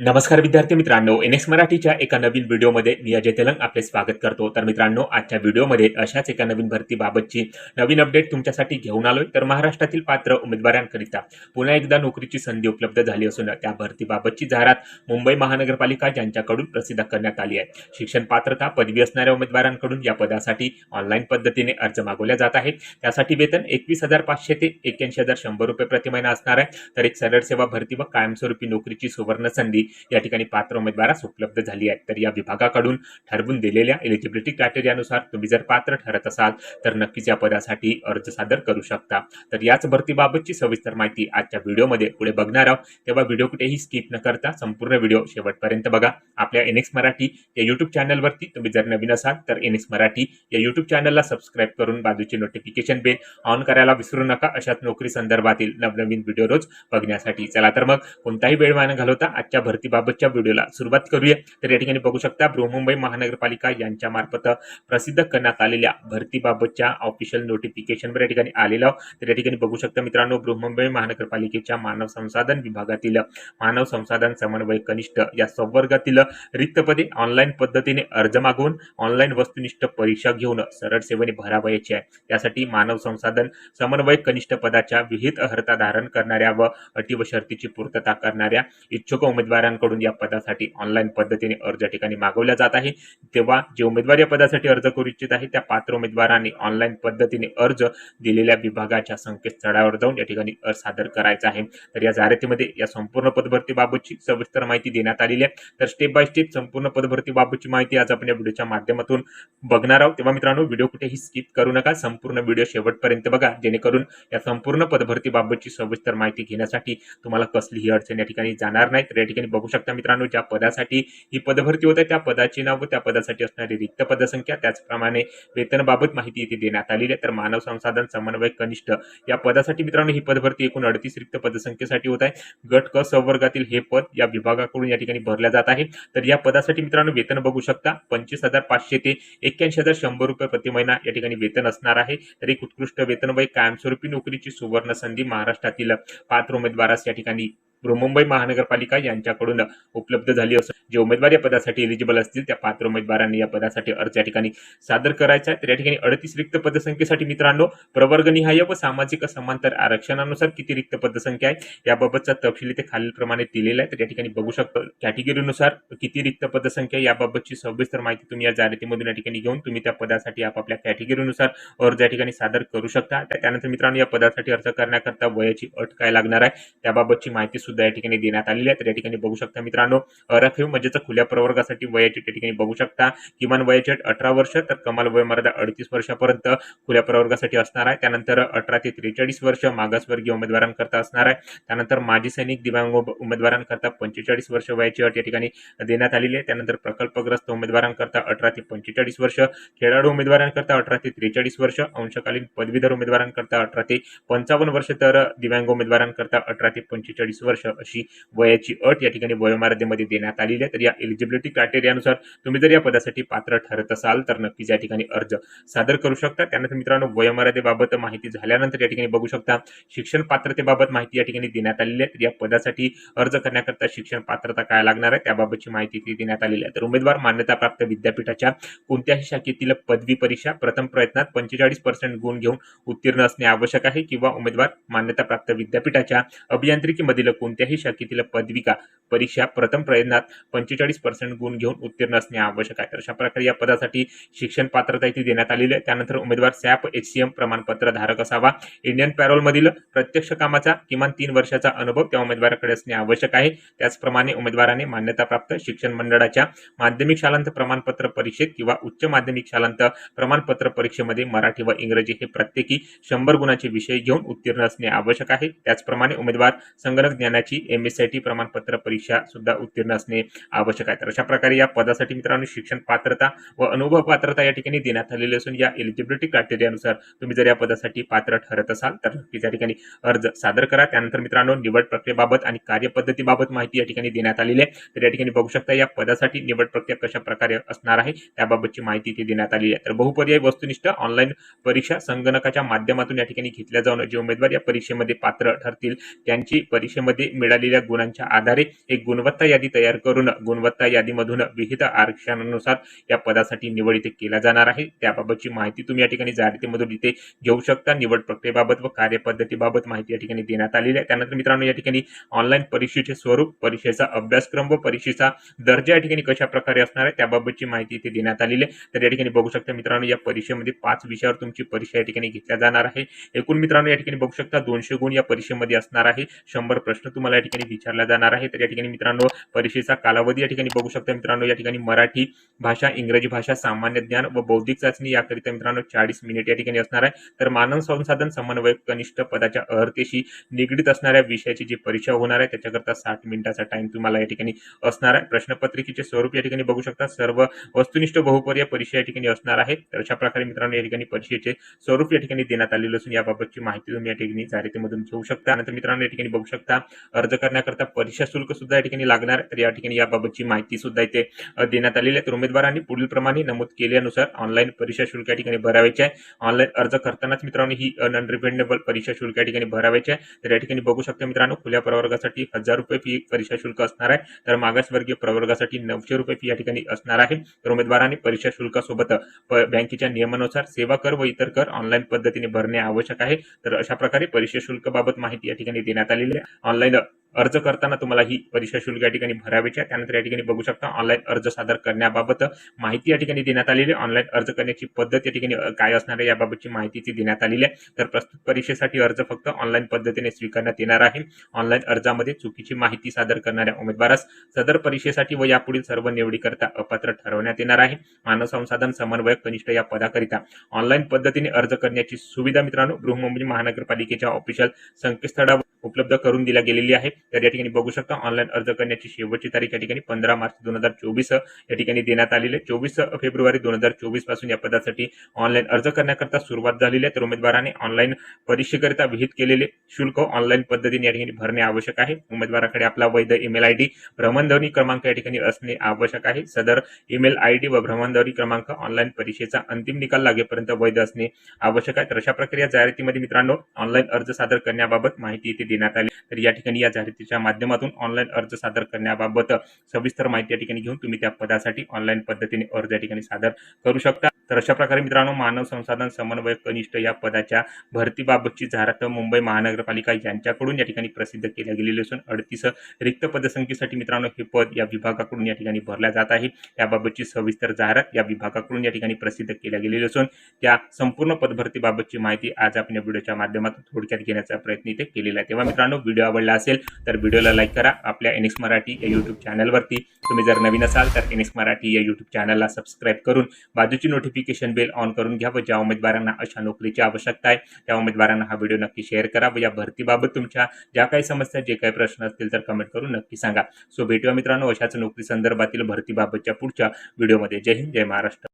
नमस्कार विद्यार्थी मित्रांनो एन एक्स मराठीच्या एका नवीन व्हिडिओमध्ये मी अजय तेलंग आपले स्वागत करतो. तर मित्रांनो आजच्या व्हिडिओमध्ये अशाच एका नवीन भरतीबाबतची नवीन अपडेट तुमच्यासाठी घेऊन आलोय. तर महाराष्ट्रातील पात्र उमेदवारांकरिता पुन्हा एकदा नोकरीची संधी उपलब्ध झाली असून त्या भरतीबाबतची जाहिरात मुंबई महानगरपालिका यांच्याकडून प्रसिद्ध करण्यात आली आहे. शिक्षण पात्रता पदवी असणाऱ्या उमेदवारांकडून या पदासाठी ऑनलाईन पद्धतीने अर्ज मागवल्या जात आहे त्यासाठी वेतन एकवीस हजार पाचशे ते एक्क्याऐंशी हजार शंभर रुपये प्रति महिना असणार आहे. तर एक सरळ सेवा भरती व कायमस्वरूपी नोकरीची सुवर्ण संधी या ठिकाणी पात्र उमेदवारास उपलब्ध झाली आहेत. तर या विभागाकडून ठरवून दिलेल्या एलिजिबिलिटी क्रायटेरियानुसार तुम्ही जर पात्र ठरत असाल तर नक्कीच या पदासाठी अर्ज सादर करू शकता. तर याच भरतीबाबतची सविस्तर माहिती आजच्या व्हिडिओमध्ये पुढे बघणार आहोत. तेव्हा व्हिडिओ कुठेही स्किप न करता संपूर्ण व्हिडिओ शेवटपर्यंत बघा. आपल्या एनएक्स मराठी या युट्यूब चॅनलवरती तुम्ही जर नवीन असाल तर एनएक्स मराठी या युट्यूब चॅनलला सबस्क्राईब करून बाजूची नोटिफिकेशन बेल ऑन करायला विसरू नका. अशाच नोकरी संदर्भातील नवनवीन व्हिडिओ रोज बघण्यासाठी. चला तर मग कोणताही वेळ वाया घालवता आजच्या भरतीबाबतच्या व्हिडिओला सुरुवात करूया. तर या ठिकाणी बघू शकता बृहमुंबई महानगरपालिका यांच्या मार्फत प्रसिद्ध करण्यात आलेल्या भरतीबाबतच्या ऑफिशियल नोटिफिकेशनवर या ठिकाणी आलेलं तर या ठिकाणी बघू शकता मित्रांनो बृहमुंबई महानगरपालिकेच्या मानव संसाधन विभागातील मानव संसाधन समन्वय कनिष्ठ या संवर्गातील रिक्त पदे ऑनलाईन पद्धतीने अर्ज मागवून ऑनलाईन वस्तुनिष्ठ परीक्षा घेऊन सरळ सेवेने भरावयाची आहे. त्यासाठी मानव संसाधन समन्वय कनिष्ठ पदाच्या विहित अर्हता धारण करणाऱ्या व अटी व शर्तीची पूर्तता करणाऱ्या इच्छुक उमेदवारांकडून या पदासाठी ऑनलाईन पद्धतीने अर्ज या ठिकाणी मागवला जात आहे. तेव्हा जे उमेदवार या पदासाठी अर्ज करू इच्छित आहे त्या पात्र उमेदवारांनी ऑनलाईन पद्धतीने अर्ज दिलेल्या विभागाच्या संकेतस्थळावर जाऊन या ठिकाणी अर्ज सादर करायचा आहे. तर या जाहिरातीमध्ये या संपूर्ण पदभरतीबाबतची सविस्तर माहिती देण्यात आलेली आहे. तर स्टेप बाय स्टेप संपूर्ण पदभरतीबाबतची माहिती आज आपण या व्हिडिओच्या माध्यमातून बघणार आहोत. तेव्हा मित्रांनो व्हिडिओ कुठेही स्किप करू नका. संपूर्ण व्हिडिओ शेवटपर्यंत बघा. जेणेकरून या संपूर्ण पदभरतीबाबतची सविस्तर माहिती घेण्यासाठी तुम्हाला कसलीही अडचण या ठिकाणी जाणार नाही तर या ठिकाणी बघू शकता मित्रांनो ज्या पदासाठी ही पदभरती होत आहे त्या पदाचे नाव व त्या पदासाठी असणारी रिक्त पदसंख्या त्याचप्रमाणे वेतनाबाबत माहिती इथे देण्यात आलेली आहे. तर मानव संसाधन समन्वय कनिष्ठ या पदासाठी मित्रांनो ही पदभरती एकूण अडतीस रिक्त पदसंख्येसाठी होत आहे. गट क संवर्गातील हे पद या विभागाकडून या ठिकाणी भरल्या जात आहे तर या पदासाठी मित्रांनो वेतन बघू शकता पंचवीस हजार पाचशे ते एक्क्याऐंशी हजार शंभर रुपये प्रति महिना या ठिकाणी वेतन असणार आहे. तर एक उत्कृष्ट वेतन व कायमस्वरूपी नोकरीची सुवर्ण संधी महाराष्ट्रातील पात्र उमेदवारास या ठिकाणी मुंबई महानगरपालिका यांच्याकडून उपलब्ध झाली असून जे उमेदवार या पदासाठी एलिजिबल असतील त्या पात्र उमेदवारांनी या पदासाठी अर्ज या ठिकाणी सादर करायचा आहे. तर या ठिकाणी अडतीस रिक्त पदसंख्येसाठी मित्रांनो प्रवर्गनिहाय व सामाजिक समांतर आरक्षणानुसार किती रिक्त पदसंख्या आहे याबाबतचा तपशील इथे खालीलप्रमाणे दिलेला आहे. तर या ठिकाणी बघू शकतो कॅटेगरीनुसार किती रिक्त पदसंख्या आहे याबाबतची सविस्तर माहिती तुम्ही या जाहिरातीमधून या ठिकाणी घेऊन तुम्ही त्या पदासाठी आपापल्या कॅटेगरीनुसार अर्ज या ठिकाणी सादर करू शकता. त्यानंतर मित्रांनो या पदासाठी अर्ज करण्याकरता वयाची अट काय लागणार आहे त्याबाबतची माहिती सुद्धा या ठिकाणी देण्यात आलेली आहे. तर या ठिकाणी बघू शकता मित्रांनो राखीव म्हणजेच खुल्या प्रवर्गासाठी वयाची त्या ठिकाणी बघू शकता. किमान वयाची अठरा वर्ष तर कमाल वय मर्यादा अडतीस वर्षापर्यंत खुल्या प्रवर्गासाठी असणार आहे. त्यानंतर अठरा ते त्रेचाळीस वर्ष मागासवर्गीय उमेदवारांकरता असणार आहे. त्यानंतर माजी सैनिक दिव्यांग उमेदवारांकरता पंचेचाळीस वर्ष वयाची अट या ठिकाणी देण्यात आलेली आहे. त्यानंतर प्रकल्पग्रस्त उमेदवारांकरता अठरा ते पंचेचाळीस वर्ष खेळाडू उमेदवारांकरता अठरा ते त्रेचाळीस वर्ष अंशकालीन पदवीधर उमेदवारांकरता अठरा ते पंचावन्न वर्ष तर दिव्यांग उमेदवारांकरता अठरा ते पंचेचाळीस वर्ष. अशी वयाची अट या ठिकाणी वयोमर्यादेमध्ये देण्यात आलेली आहे. तर या एलिजिबिलिटी क्रायटेरियानुसार तुम्ही जर या पदासाठी पात्र ठरत असाल तर नक्कीच या ठिकाणी अर्ज सादर करू शकता. त्यानंतर मित्रांनो वयोमर्यादेबाबत माहिती झाल्यानंतर या ठिकाणी बघू शकता शिक्षण पात्रतेबाबत माहिती या ठिकाणी देण्यात आलेली आहे. तर या पदासाठी अर्ज करण्याकरता शिक्षण पात्रता काय लागणार आहे त्याबाबतची माहिती इथे देण्यात आलेली आहे. तर उमेदवार मान्यताप्राप्त विद्यापीठाच्या कोणत्याही शाखेतील पदवी परीक्षा प्रथम प्रयत्नात पंचेचाळीस पर्सेंट गुण घेऊन उत्तीर्ण असणे आवश्यक आहे किंवा उमेदवार मान्यताप्राप्त विद्यापीठाच्या अभियांत्रिकीमधील कोण कोणत्याही शाखेतील पदविका परीक्षा प्रथम प्रयत्नात पंचेचाळीस पर्सेंट गुण घेऊन उत्तीर्ण असणे आवश्यक आहे. तर अशा प्रकारे या पदासाठी शिक्षण पात्रता इथे देण्यात आलेली आहे. त्यानंतर उमेदवार सॅप एच सी एम प्रमाणपत्र धारक असावा. इंडियन पॅरोलमधील प्रत्यक्ष कामाचा किमान तीन वर्षाचा अनुभव त्या उमेदवाराकडे असणे आवश्यक आहे. त्याचप्रमाणे उमेदवाराने मान्यताप्राप्त शिक्षण मंडळाच्या माध्यमिक शालांत प्रमाणपत्र परीक्षेत किंवा उच्च माध्यमिक शालांत प्रमाणपत्र परीक्षेमध्ये मराठी व इंग्रजी हे प्रत्येकी शंभर गुणाचे विषय घेऊन उत्तीर्ण असणे आवश्यक आहे. त्याचप्रमाणे उमेदवार संगणक ज्ञानाची एम एस आय टी प्रमाणपत्र परीक्षा सुद्धा उत्तीर्ण असणे आवश्यक आहे. तर अशा प्रकारे या पदासाठी मित्रांनो शिक्षण पात्रता व अनुभव पात्रता या ठिकाणी देण्यात आलेली असून या एलिजिबिलिटी क्रायटेरियानुसार तुम्ही जर या पदासाठी पात्र ठरत असाल तर नक्कीच या ठिकाणी अर्ज सादर करा. त्यानंतर मित्रांनो निवड प्रक्रियेबाबत आणि कार्यपद्धतीबाबत माहिती या ठिकाणी देण्यात आलेली आहे. तर या ठिकाणी बघू शकता या पदासाठी निवड प्रक्रिया कशा प्रकारे असणार आहे त्याबाबतची माहिती इथे देण्यात आलेली आहे. तर बहुपर्याय वस्तुनिष्ठ ऑनलाईन परीक्षा संगणकाच्या माध्यमातून या ठिकाणी घेतल्या जाऊन जे उमेदवार या परीक्षेमध्ये पात्र ठरतील त्यांची परीक्षेमध्ये मिळालेल्या गुणांच्या आधारे एक गुणवत्ता यादी तयार करून गुणवत्ता यादीमधून विहित आरक्षणानुसार या पदासाठी निवड इथे केला जाणार आहे. त्याबाबतची माहिती तुम्ही या ठिकाणी जाहिरातीमधून इथे घेऊ शकता. निवड प्रक्रियेबाबत व कार्यपद्धतीबाबत माहिती या ठिकाणी देण्यात आलेली आहे. त्यानंतर मित्रांनो या ठिकाणी ऑनलाईन परीक्षेचे स्वरूप परीक्षेचा अभ्यासक्रम व परीक्षेचा दर्जा या ठिकाणी कशा प्रकारे असणार आहे त्याबाबतची माहिती इथे देण्यात आलेली आहे. तर या ठिकाणी बघू शकता मित्रांनो या परीक्षेमध्ये पाच विषयावर तुमची परीक्षा या ठिकाणी घेतल्या जाणार आहे. एकूण मित्रांनो या ठिकाणी बघू शकता दोनशे गुण या परीक्षेमध्ये असणार आहे. शंभर प्रश्न तुम्हाला या ठिकाणी विचारला जाणार आहे तर या ठिकाणी मित्रांनो परीक्षेचा कालावधी या ठिकाणी बघू शकता मित्रांनो या ठिकाणी मराठी भाषा इंग्रजी भाषा सामान्य ज्ञान व बौद्धिक चाचणी याकरिता मित्रांनो चाळीस मिनिट या ठिकाणी असणार आहे तर मानव संसाधन समन्वयक कनिष्ठ पदाच्या अर्हतेशी निगडीत असणाऱ्या विषयाची जी परीक्षा होणार आहे त्याच्याकरता साठ मिनिटाचा टाइम तुम्हाला या ठिकाणी असणार आहे प्रश्नपत्रिकेचे स्वरूप या ठिकाणी बघू शकता सर्व वस्तुनिष्ठ बहुपर्याय परीक्षा या ठिकाणी असणार आहे तर अशा प्रकारे मित्रांनो या ठिकाणी परीक्षेचे स्वरूप या ठिकाणी देण्यात आलेलं असून याबाबतची माहिती तुम्ही या ठिकाणी जाहिरातीमधून घेऊ शकता नंतर मित्रांनो या ठिकाणी बघू शकता अर्ज करण्याकरता परीक्षा शुल्क सुद्धा या ठिकाणी लागणार. तर या ठिकाणी याबाबतची माहिती सुद्धा इथे देण्यात आलेली आहे. तर उमेदवारांनी पुढील प्रमाणे नमूद केल्यानुसार ऑनलाईन परीक्षा शुल्क या ठिकाणी भरावायचे आहे. ऑनलाईन अर्ज करतानाच मित्रांनो ही नॉन रिफंडेबल परीक्षा शुल्क या ठिकाणी भरावायचे आहे. तर या ठिकाणी बघू शकता मित्रांनो खुल्या प्रवर्गासाठी हजार रुपये फी परीक्षा शुल्क असणार आहे. तर मागासवर्गीय प्रवर्गासाठी नऊशे रुपये फी या ठिकाणी असणार आहे. तर उमेदवारांनी परीक्षा शुल्कासोबत प- बँकेच्या नियमानुसार सेवा कर व इतर कर ऑनलाईन पद्धतीने भरणे आवश्यक आहे. तर अशा प्रकारे परीक्षा शुल्क बाबत माहिती या ठिकाणी देण्यात आलेली आहे. ऑनलाईन अर्ज करताना तुम्हाला ही परीक्षा शुल्क या ठिकाणी भरावीची आहे. त्यानंतर या ठिकाणी बघू शकता ऑनलाईन अर्ज सादर करण्याबाबत माहिती या ठिकाणी देण्यात आलेली आहे. ऑनलाईन अर्ज करण्याची पद्धत या ठिकाणी काय असणार आहे याबाबतची माहिती ती देण्यात आलेली आहे. तर प्रस्तुत परीक्षेसाठी अर्ज फक्त ऑनलाईन पद्धतीने स्वीकारण्यात येणार आहे. ऑनलाईन अर्जामध्ये चुकीची माहिती सादर करणाऱ्या उमेदवारास सदर परीक्षेसाठी व यापुढील सर्व निवडीकरता अपात्र ठरवण्यात येणार आहे. मानव संसाधन समन्वयक कनिष्ठ या पदाकरिता ऑनलाईन पद्धतीने अर्ज करण्याची सुविधा मित्रांनो बृहमुंबई महानगरपालिकेच्या ऑफिशियल संकेतस्थळावर उपलब्ध करून दिल्या गेलेली आहे तर या ठिकाणी बघू शकता ऑनलाईन अर्ज करण्याची शेवटची तारीख या ठिकाणी पंधरा मार्च दोन हजार चोवीस या ठिकाणी देण्यात आलेली आहे. चोवीस फेब्रुवारी दोन हजार चोवीसपासून या पदासाठी ऑनलाईन अर्ज करण्याकरता सुरुवात झालेली आहे. तर उमेदवाराने ऑनलाईन परीक्षेकरिता विहित केलेले शुल्क ऑनलाईन पद्धतीने या ठिकाणी भरणे आवश्यक आहे. उमेदवाराकडे आपला वैध ईमेल आय डी भ्रमणध्वनी क्रमांक या ठिकाणी असणे आवश्यक आहे. सदर ईमेल आय डी व भ्रमणध्वनी क्रमांक ऑनलाईन परीक्षेचा अंतिम निकाल लागेपर्यंत वैध असणे आवश्यक आहे. तर अशा प्रकारे या जाहिरातीमध्ये मित्रांनो ऑनलाईन अर्ज सादर करण्याबाबत माहिती इथे देण्यात आली. तर या ठिकाणी या जाहिरातीच्या माध्यमातून ऑनलाईन अर्ज सादर करण्याबाबत सविस्तर माहिती या ठिकाणी घेऊन तुम्ही त्या पदासाठी ऑनलाईन पद्धतीने अर्ज या ठिकाणी सादर करू शकता. तर अशा प्रकारे मित्रांनो मानव संसाधन समन्वयक कनिष्ठ या पदाच्या भरतीबाबतची जाहिरात मुंबई महानगरपालिका यांच्याकडून या ठिकाणी प्रसिद्ध केल्या गेलेली असून अडतीस रिक्त पदसंख्येसाठी मित्रांनो हे पद या विभागाकडून या ठिकाणी भरल्या जात आहे. याबाबतची सविस्तर जाहिरात या विभागाकडून या ठिकाणी प्रसिद्ध केल्या गेलेली असून त्या संपूर्ण पदभरतीबाबतची माहिती आज आपण या व्हिडिओच्या माध्यमातून थोडक्यात घेण्याचा प्रयत्न इथे केलेला आहे. तेव्हा मित्रांनो व्हिडिओ आवडला असेल तर व्हिडिओला लाईक करा. आपल्या एनएक्स मराठी या यूट्यूब चॅनलवरती तुम्ही जर नवीन असाल तर एनएक्स मराठी या यूट्यूब चॅनलला सबस्क्राईब करून बाजूची नोटिफिकेशन बेल ऑन करून घ्या व ज्या उमेदवारांना अशा नोकरीची आवश्यकता आहे त्या उमेदवारांना हा व्हिडिओ नक्की शेअर करा व या भरतीबाबत तुमच्या ज्या काही समस्या जे काही प्रश्न असतील तर कमेंट करून नक्की सांगा. सो भेटूया मित्रांनो अशाच नोकरी संदर्भातील भरतीबाबतच्या पुढच्या व्हिडिओमध्ये जय हिंद जय महाराष्ट्र.